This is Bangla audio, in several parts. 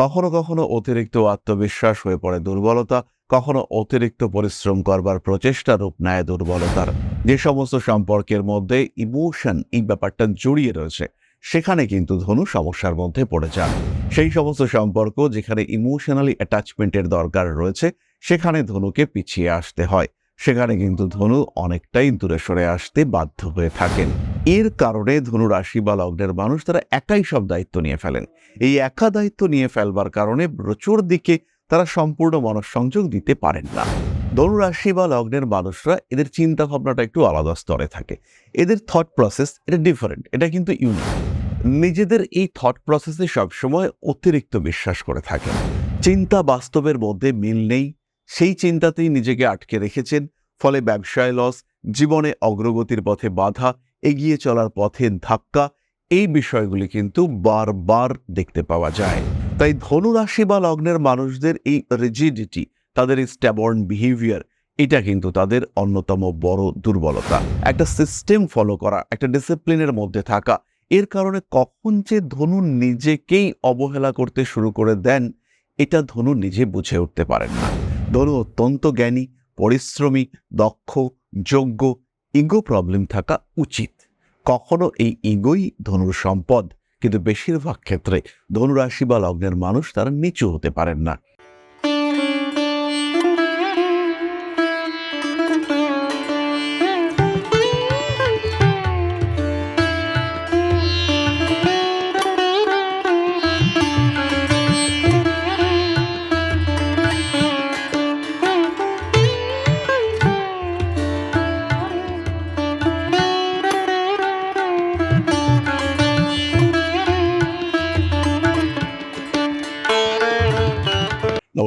কখনো কখনো অতিরিক্ত আত্মবিশ্বাস হয়ে পড়ে দুর্বলতা, কখনো অতিরিক্ত পরিশ্রম করবার প্রচেষ্টা রূপ নেয় দুর্বলতার। যে সমস্ত সম্পর্কের মধ্যে ইমোশন এই ব্যাপারটা জড়িয়ে রয়েছে, সেখানে কিন্তু ধনু সমস্যার মধ্যে পড়ে যান সেই সমস্ত সম্পর্ক যেখানে ইমোশনালি অ্যাটাচমেন্টের দরকার রয়েছে, সেখানে ধনুকে পিছিয়ে আসতে হয়। সেখানে কিন্তু ধনু অনেকটাই দূরে সরে আসতে বাধ্য হয়ে থাকেন। এর কারণে ধনু রাশি বা লগ্নের মানুষ তারা একাই সব দায়িত্ব নিয়ে ফেলেন। এই একা দায়িত্ব নিয়ে ফেলবার কারণে প্রচুর দিকে তারা সম্পূর্ণ মনঃসংযোগ দিতে পারেন না। ধনু রাশি বা লগ্নের মানুষরা এদের চিন্তা ভাবনাটা একটু আলাদা স্তরে থাকে। এদের থট প্রসেস এটা ডিফারেন্ট এটা কিন্তু ইউনিক নিজেদের এই থট প্রসেসে সবসময় অতিরিক্ত বিশ্বাস করে থাকেন। চিন্তা বাস্তবের মধ্যে মিল নেই সেই চিন্তাতেই নিজেকে আটকে রেখেছেন, ফলে ব্যবসায় লস জীবনে অগ্রগতির পথে বাধা, এগিয়ে চলার পথে ধাক্কা, এই বিষয়গুলি কিন্তু বারবার দেখতে পাওয়া যায়। তাই ধনুরাশি বা লগ্নের মানুষদের এই রিজিডিটি তাদের এই স্ট্যাবর্ন বিহেভিয়ার এটা কিন্তু তাদের অন্যতম বড় দুর্বলতা। একটা সিস্টেম ফলো করা, একটা ডিসিপ্লিনের মধ্যে থাকা, এর কারণে কখন যে ধনু নিজেকেই অবহেলা করতে শুরু করে দেন, এটা ধনু নিজে বুঝে উঠতে পারেন না। ধনু অত্যন্ত জ্ঞানী, পরিশ্রমী, দক্ষ, যোগ্য, ইগো প্রবলেম থাকা উচিত। কখনো এই ইগোই ধনুর সম্পদ, কিন্তু বেশিরভাগ ক্ষেত্রে ধনুরাশি বা লগ্নের মানুষ তারা নিচু হতে পারেন না।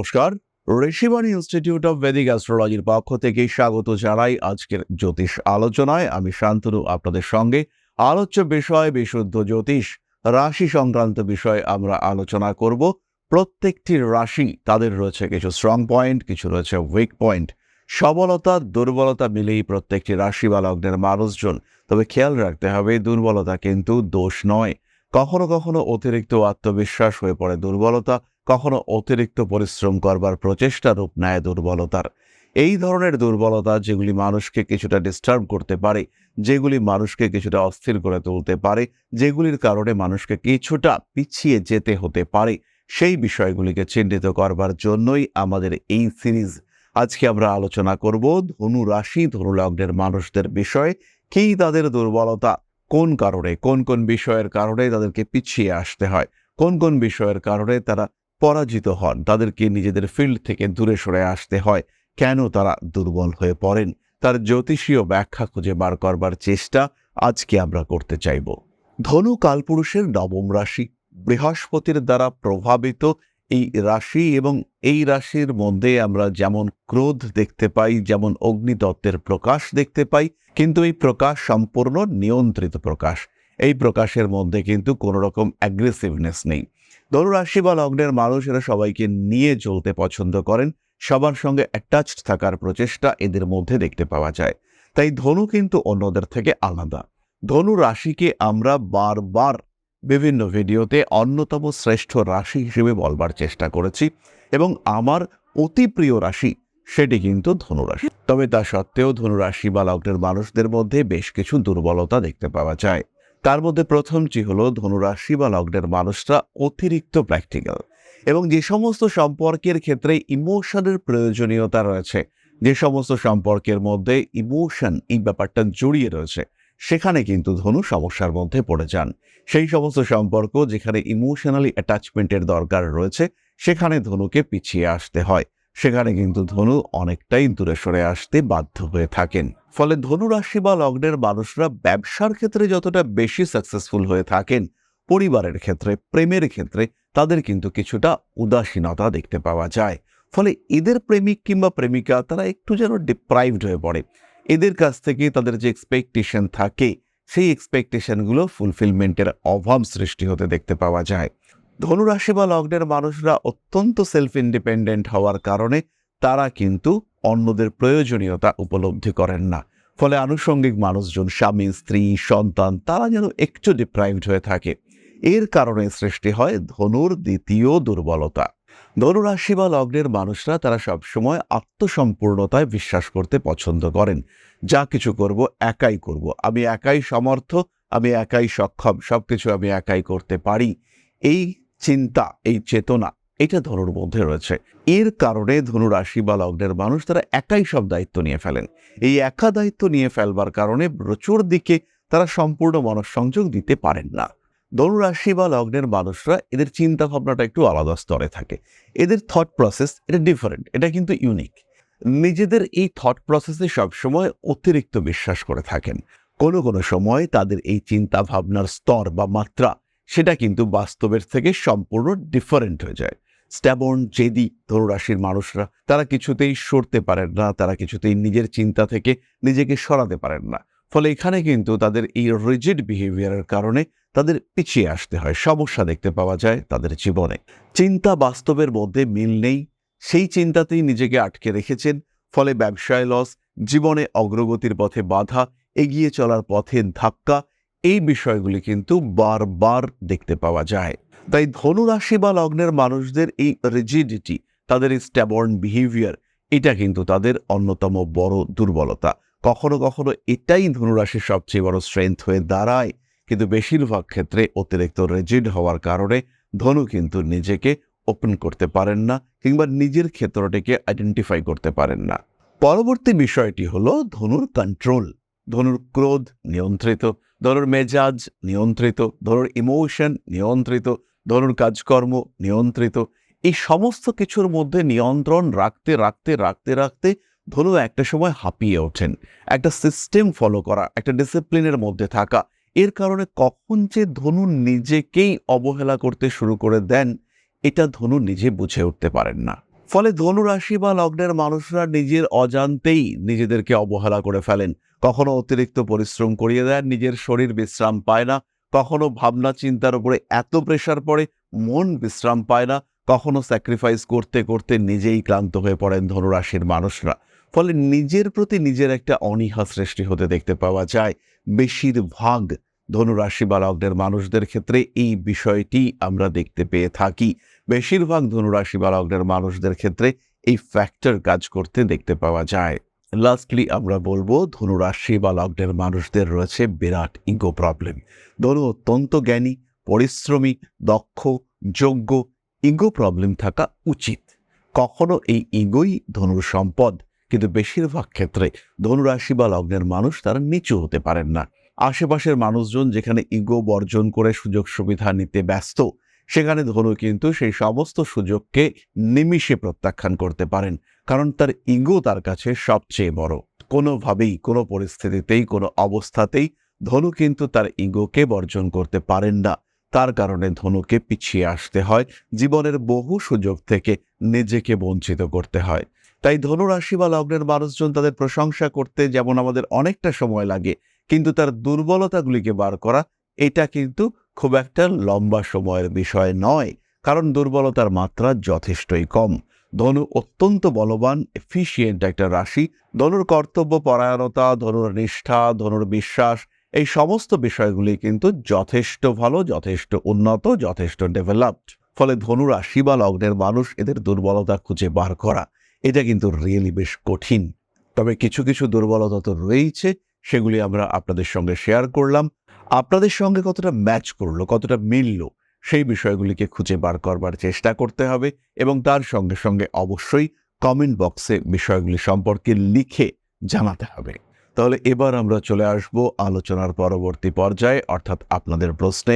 নমস্কার। ঋষিবাণী ইনস্টিটিউট অফ ভেদিক অ্যাস্ট্রোলজির পক্ষ থেকে স্বাগত জানাই আজকের জ্যোতিষ আলোচনায়। আমি শান্তনু, আপনাদের সঙ্গে। আলোচ্য বিষয়, বিশুদ্ধ জ্যোতিষ, রাশি সংক্রান্ত বিষয়ে আমরা আলোচনা করব। প্রত্যেকটি রাশি, তাদের রয়েছে কিছু স্ট্রং পয়েন্ট কিছু রয়েছে উইক পয়েন্ট সবলতা, দুর্বলতা মিলেই প্রত্যেকটি রাশি বা লগ্নের মানুষজন। তবে খেয়াল রাখতে হবে, দুর্বলতা কিন্তু দোষ নয়। কখনো কখনো অতিরিক্ত আত্মবিশ্বাস হয়ে পড়ে দুর্বলতা কখনো অতিরিক্ত পরিশ্রম করবার প্রচেষ্টা রূপ নেয় দুর্বলতার। এই ধরনের দুর্বলতা যেগুলি মানুষকে কিছুটা ডিস্টার্ব করতে পারে, যেগুলি মানুষকে কিছুটা অস্থির করে তুলতে পারে, যেগুলির কারণে মানুষকে কিছুটা পিছিয়ে যেতে হতে পারে, সেই বিষয়গুলিকে চিহ্নিত করবার জন্যই আমাদের এই সিরিজ আজকে আমরা আলোচনা করব ধনু রাশি, ধনু লগ্নের মানুষদের বিষয়ে, কি তাদের দুর্বলতা, কোন কারণে, কোন কোন বিষয়ের কারণে তাদেরকে পিছিয়ে আসতে হয়, কোন কোন বিষয়ের কারণে তারা পরাজিত হন। তাদেরকে নিজেদের ফিল্ড থেকে দূরে সরে আসতে হয়। কেন তারা দুর্বল হয়ে পড়েন? তার জ্যোতিষীয় ব্যাখ্যা খুঁজে বার করবার চেষ্টা আজকে আমরা করতে চাইব। ধনু কালপুরুষের নবম রাশি বৃহস্পতির দ্বারা প্রভাবিত এই রাশি এবং এই রাশির মধ্যে আমরা যেমন ক্রোধ দেখতে পাই, যেমন অগ্নিতত্ত্বের প্রকাশ দেখতে পাই, কিন্তু এই প্রকাশ সম্পূর্ণ নিয়ন্ত্রিত প্রকাশ। এই প্রকাশের মধ্যে কিন্তু কোনো রকম অ্যাগ্রেসিভনেস নেই। ধনুরাশি বা লগ্নের মানুষেরা সবাইকে নিয়ে চলতে পছন্দ করেন। সবার সঙ্গে অ্যাটাচড থাকার প্রচেষ্টা এদের মধ্যে দেখতে পাওয়া যায়। তাই ধনু কিন্তু অন্যদের থেকে আলাদা। ধনু রাশিকে আমরা বারবার বিভিন্ন ভিডিওতে অন্যতম শ্রেষ্ঠ রাশি হিসেবে বলবার চেষ্টা করেছি এবং আমার অতি প্রিয় রাশি সেটি কিন্তু ধনুরাশি তবে তা সত্ত্বেও ধনুরাশি বা লগ্নের মানুষদের মধ্যে বেশ কিছু দুর্বলতা দেখতে পাওয়া যায়। তার মধ্যে প্রথমটি হলো ধনুরাশি বা লগ্নের মানুষরা অতিরিক্ত প্র্যাকটিক্যাল এবং যে সমস্ত সম্পর্কের ক্ষেত্রে ইমোশনের প্রয়োজনীয়তা রয়েছে, যে সমস্ত সম্পর্কের মধ্যে ইমোশন এই ব্যাপারটা জড়িয়ে রয়েছে, সেখানে কিন্তু ধনু সমস্যার মধ্যে পড়ে যান। সেই সমস্ত সম্পর্ক যেখানে ইমোশনালি অ্যাটাচমেন্টের দরকার রয়েছে, সেখানে ধনুকে পিছিয়ে আসতে হয়। সেখানে কিন্তু ধনু অনেকটাই দূরে সরে আসতে বাধ্য হয়ে থাকেন। ফলে ধনু রাশি বা লগ্নের মানুষরা ব্যবসার ক্ষেত্রে যতটা বেশি সাকসেসফুল হয়ে থাকেন, পরিবারের ক্ষেত্রে, প্রেমের ক্ষেত্রে তাদের কিন্তু কিছুটা উদাসীনতা দেখতে পাওয়া যায়। ফলে এদের প্রেমিক কিংবা প্রেমিকা তারা একটু যেন ডিপ্রাইভড হয়ে পড়ে। এদের কাছ থেকে তাদের যে এক্সপেকটেশন থাকে, সেই এক্সপেকটেশনগুলো ফুলফিলমেন্টের অভাব সৃষ্টি হতে দেখতে পাওয়া যায়। ধনুরাশি বা লগ্নের মানুষরা অত্যন্ত সেলফ ইন্ডিপেন্ডেন্ট হওয়ার কারণে তারা কিন্তু অন্যদের প্রয়োজনীয়তা উপলব্ধি করেন না। ফলে আনুষঙ্গিক মানুষজন, স্বামী, স্ত্রী, সন্তান, তারা যেন একটু ডিপ্রাইভড হয়ে থাকে। এর কারণে সৃষ্টি হয় ধনুর দ্বিতীয় দুর্বলতা। ধনুরাশি বা লগ্নের মানুষরা তারা সবসময় আত্মসম্পূর্ণতায় বিশ্বাস করতে পছন্দ করেন। যা কিছু করব একাই করব। আমি একাই সমর্থ, আমি একাই সক্ষম, সবকিছু আমি একাই করতে পারি। এই চিন্তা, এই চেতনা, এটা ধনুর মধ্যে রয়েছে। এর কারণে ধনু রাশি বা লগ্নের মানুষ তারা একাই সব দায়িত্ব নিয়ে ফেলেন। এই একা দায়িত্ব নিয়ে ফেলবার কারণে প্রচুর দিকে তারা সম্পূর্ণ মনঃসংযোগ দিতে পারেন না। ধনুরাশি বা লগ্নের মানুষরা এদের চিন্তা ভাবনাটা একটু আলাদা স্তরে থাকে। এদের থট প্রসেস এটা ডিফারেন্ট এটা কিন্তু ইউনিক নিজেদের এই থট প্রসেসে সবসময় অতিরিক্ত বিশ্বাস করে থাকেন। কোনো কোনো সময় তাদের এই চিন্তা ভাবনার স্তর বা মাত্রা সেটা কিন্তু বাস্তবের থেকে সম্পূর্ণ ডিফারেন্ট হয়ে যায়। স্ট্যাবন জেদি ধনুরাশির মানুষরা, তারা কিছুতেই সরতে পারেন না, তারা কিছুতেই নিজের চিন্তা থেকে নিজেকে সরাতে পারেন না। ফলে এখানে কিন্তু তাদের এই রিজিড বিহেভিয়ারের কারণে তাদের পিছিয়ে আসতে হয়, সমস্যা দেখতে পাওয়া যায় তাদের জীবনে। চিন্তা বাস্তবের মধ্যে মিল নেই, সেই চিন্তাতেই নিজেকে আটকে রেখেছেন, ফলে ব্যবসায় লস জীবনে অগ্রগতির পথে বাধা, এগিয়ে চলার পথে ধাক্কা এই বিষয়গুলি কিন্তু বারবার দেখতে পাওয়া যায়। তাই ধনুরাশি বা লগ্নের মানুষদের এই রিজিডিটি তাদের এই স্ট্যাবর্ন বিহেভিয়ার এটা কিন্তু তাদের অন্যতম বড় দুর্বলতা। কখনো কখনো এটাই ধনুরাশির সবচেয়ে বড় স্ট্রেংথ হয়ে দাঁড়ায়। কিন্তু বেশিরভাগ ক্ষেত্রে অতিরিক্ত রেজিড হওয়ার কারণে ধনু কিন্তু নিজেকে ওপেন করতে পারেন না কিংবা নিজের ক্ষেত্রটিকে আইডেন্টিফাই করতে পারেন না। পরবর্তী বিষয়টি হলো ধনুর কন্ট্রোল ধনুর ক্রোধ নিয়ন্ত্রিত, ধনুর মেজাজ নিয়ন্ত্রিত, ধনুর ইমোশন নিয়ন্ত্রিত, ধনুর কাজকর্ম নিয়ন্ত্রিত। এই সমস্ত কিছুর মধ্যে নিয়ন্ত্রণ রাখতে রাখতে রাখতে রাখতে ধনু একটা সময় হাঁপিয়ে ওঠেন। একটা সিস্টেম ফলো করা, একটা ডিসিপ্লিনের মধ্যে থাকা। এর কারণে কখন যে ধনু নিজেকেই অবহেলা করতে শুরু করে দেন, এটা ধনু নিজে বুঝে উঠতে পারেন না। ফলে ধনু রাশি বা লগ্নের মানুষরা নিজের অজান্তেই নিজেদেরকে অবহেলা করে ফেলেন। কখনো অতিরিক্ত পরিশ্রম করিয়ে দেন নিজের শরীর বিশ্রাম পায় না, কখনো ভাবনা চিন্তার উপরে এত প্রেশার পড়ে, মন বিশ্রাম পায় না, কখনো স্যাক্রিফাইস করতে করতে নিজেই ক্লান্ত হয়ে পড়েন ধনুরাশির মানুষরা। ফলে নিজের প্রতি নিজের একটা অনীহা সৃষ্টি হতে দেখতে পাওয়া যায়। বেশিরভাগ ধনুরাশি বা লগ্নের মানুষদের ক্ষেত্রে এই বিষয়টি আমরা দেখতে পেয়ে থাকি। বেশিরভাগ ধনুরাশি বা লগ্নের মানুষদের ক্ষেত্রে এই ফ্যাক্টর কাজ করতে দেখতে পাওয়া যায়। লাস্টলি আমরা বলব ধনুরাশি বা লগ্নের মানুষদের রয়েছে বিরাট ইগো প্রবলেম ধনু অত্যন্ত জ্ঞানী, পরিশ্রমী, দক্ষ, যোগ্য ইগো প্রবলেম থাকা উচিত। কখনো এই ইগোই ধনুর সম্পদ, কিন্তু বেশিরভাগ ক্ষেত্রে ধনুরাশি বা লগ্নের মানুষ তারা নিচু হতে পারেন না। আশেপাশের মানুষজন যেখানে ইগো বর্জন করে সুযোগ সুবিধা নিতে ব্যস্ত সেখানে ধনু কিন্তু সেই সমস্ত সুযোগকে নিমিষে প্রত্যাখ্যান করতে পারেন, কারণ তার ইগো তার কাছে সবচেয়ে বড়। কোনোভাবেই, কোনো পরিস্থিতিতেই, কোনো অবস্থাতেই ধনু কিন্তু তার ইগোকে বর্জন করতে পারেন না। তার কারণে ধনুকে পিছিয়ে আসতে হয়, জীবনের বহু সুযোগ থেকে নিজেকে বঞ্চিত করতে হয়। তাই ধনুরাশি বা লগ্নের মানুষজন তাদের প্রশংসা করতে যেমন আমাদের অনেকটা সময় লাগে, কিন্তু তার দুর্বলতাগুলিকে বার করা এটা কিন্তু খুব একটা লম্বা সময়ের বিষয় নয়, কারণ দুর্বলতার মাত্রা যথেষ্টই কম। ধনু অত্যন্ত বলবান এফিসিয়েন্ট একটা রাশি। ধনুর কর্তব্য পরায়ণতা, ধনুর নিষ্ঠা, ধনুর বিশ্বাস, এই সমস্ত বিষয়গুলি কিন্তু যথেষ্ট ভালো, যথেষ্ট উন্নত, যথেষ্ট ডেভেলপড ফলে ধনু রাশি বা লগ্নের মানুষ এদের দুর্বলতা খুঁজে বার করা, এটা কিন্তু রিয়েলি বেশ কঠিন। তবে কিছু কিছু দুর্বলতা তো রয়েছে সেগুলি আমরা আপনাদের সঙ্গে শেয়ার করলাম। আপনাদের সঙ্গে কতটা ম্যাচ করল, কতটা মিলল, সেই বিষয়গুলিকে খুঁজে বার করবার চেষ্টা করতে হবে এবং তার সঙ্গে সঙ্গে অবশ্যই কমেন্ট বক্সে বিষয়গুলি সম্পর্কে লিখে জানাতে হবে। তাহলে এবার আমরা চলে আসব আলোচনার পরবর্তী পর্যায়ে, অর্থাৎ আপনাদের প্রশ্নে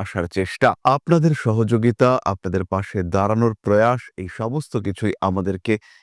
আসার চেষ্টা। আপনাদের সহযোগিতা আপনাদের পাশে দাঁড়ানোর প্রয়াস এই সমস্ত কিছুই আমাদেরকে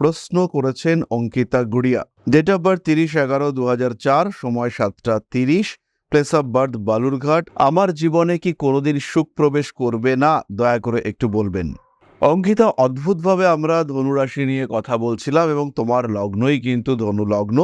প্রশ্ন করেছেন Ankita Guriya. Date of birth তিরিশ এগারো দু সময় সাতটা তিরিশ। Place of birth Balurghat. আমার জীবনে কি কোনোদিন সুখ প্রবেশ করবে না? দয়া করে একটু বলবেন। অঙ্কিতা, অদ্ভুতভাবে আমরা ধনুরাশি নিয়ে কথা বলছিলাম এবং তোমার লগ্নই কিন্তু ধনু লগ্ন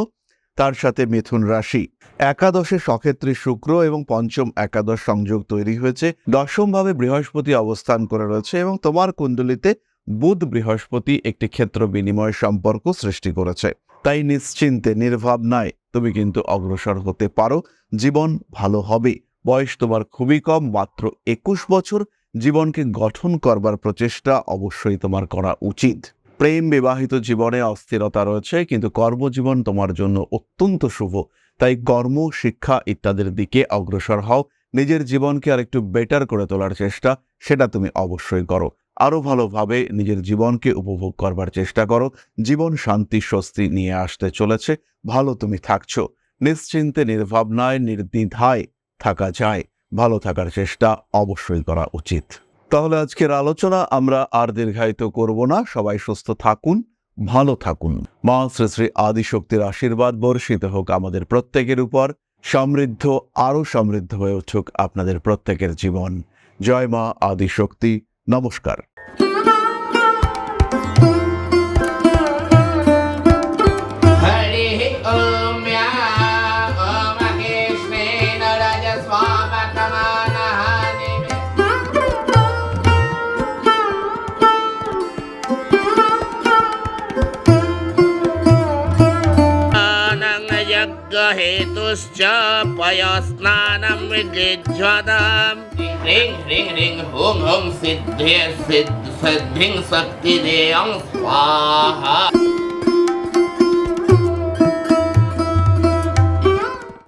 তার সাথে মিথুন রাশি। একাদশে সক্ষেত্রী শুক্র এবং পঞ্চম একাদশ সংযোগ তৈরি হয়েছে। দশমভাবে বৃহস্পতি অবস্থান করে রয়েছে এবং তোমার কুণ্ডলিতে বুধ বৃহস্পতি একটি ক্ষেত্র বিনিময় সম্পর্ক সৃষ্টি করেছে। তাই নিশ্চিন্তে নির্ভাবনায় তুমি কিন্তু অগ্রসর হতে পারো। জীবন ভালো হবে। বয়স তোমার খুবই কম। মাত্র একুশ বছর জীবনকে গঠন করবার প্রচেষ্টা অবশ্যই তোমার করা উচিত। প্রেম বিবাহিত জীবনে অস্থিরতা রয়েছে, কিন্তু কর্মজীবন তোমার জন্য অত্যন্ত শুভ। তাই কর্ম, শিক্ষা ইত্যাদির দিকে অগ্রসর হও। নিজের জীবনকে আরেকটু বেটার করে তোলার চেষ্টা, সেটা তুমি অবশ্যই করো। আরও ভালোভাবে নিজের জীবনকে উপভোগ করবার চেষ্টা করো। জীবন শান্তি, স্বস্তি নিয়ে আসতে চলেছে। ভালো তুমি থাকছো। নিশ্চিন্তে, নির্ভাবনায়, নির্দ্বিধায় থাকা যায়। ভালো থাকার চেষ্টা অবশ্যই করা উচিত। তাহলে আজকের আলোচনা আমরা আর দীর্ঘায়িত করব না। সবাই সুস্থ থাকুন, ভালো থাকুন। মা শ্রী শ্রী আদিশক্তির আশীর্বাদ বর্ষিত হোক আমাদের প্রত্যেকের উপর। সমৃদ্ধ, আরও সমৃদ্ধ হয়ে উঠুক আপনাদের প্রত্যেকের জীবন। জয় মা আদিশক্তি। নমস্কার हरिः ॐ या ॐ महेश्वेन रजस्वामकमानः यज्ञहेतुश्च पयस्नानं विजिज्वदाम् ह्रीं ह्रीं ह्रीं हुं हुं सिद्धे सिद्ध सिद्धिं शक्तिदेयं स्वाहा